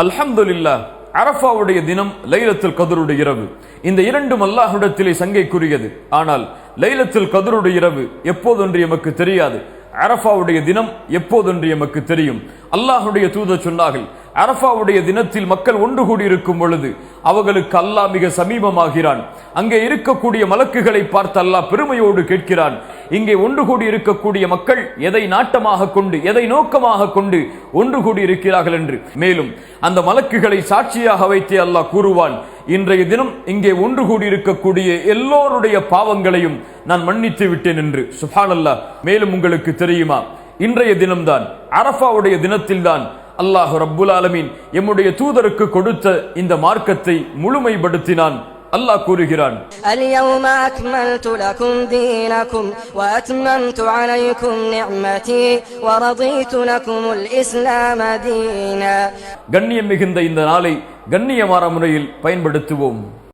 அல்ஹம்துல்லா அரஃபாவுடைய தினம் லைலத்தில் கதருடைய இரவு. இந்த இரண்டும் அல்லாஹுடத்திலே சங்கைக்குரியது. ஆனால் லைலத்தில் கதருடைய இரவு எப்போதொன்று எமக்கு தெரியாது. அரஃபாவுடைய தினம் எப்போதொன்று எமக்கு தெரியும். அல்லாஹுடைய தூத சொன்னார்கள் அரஃபாவுடைய தினத்தில் மக்கள் ஒன்று கூடி இருக்கும் பொழுது அவர்களுக்கு அல்லாஹ் மிக சமீபமாகிறான். அங்கே இருக்கக்கூடிய மலக்குகளை பார்த்து அல்லாஹ் பெருமையோடு கேட்கிறான். இங்கே ஒன்று கூடி இருக்கக்கூடிய மக்கள் எதை நாட்டமாக கொண்டு எதை நோக்கமாக கொண்டு ஒன்று கூடி இருக்கிறார்கள் என்று. மேலும் அந்த மலக்குகளை சாட்சியாக வைத்து அல்லாஹ் கூறுவான் இன்றைய தினம் இங்கே ஒன்று கூடி இருக்கக்கூடிய எல்லோருடைய பாவங்களையும் நான் மன்னித்து விட்டேன் என்று. சுபானல்லா மேலும் உங்களுக்கு தெரியுமா? இன்றைய தினம்தான் அரஃபாவுடைய தினத்தில்தான் அல்லாஹ் ரப்புல் ஆலமீன் எம்முடைய தூதருக்கு கொடுத்த இந்த மார்க்கத்தை முழுமைப்படுத்தினான். அல்லாஹ் கூறுகிறான் اليوم أكملت لكم دينكم وأتممت عليكم نعمتي ورضيت لكم الإسلام دينا கண்ணியம் மிகுந்த இந்த நாளை கண்ணியமான முறையில் பயன்படுத்துவோம்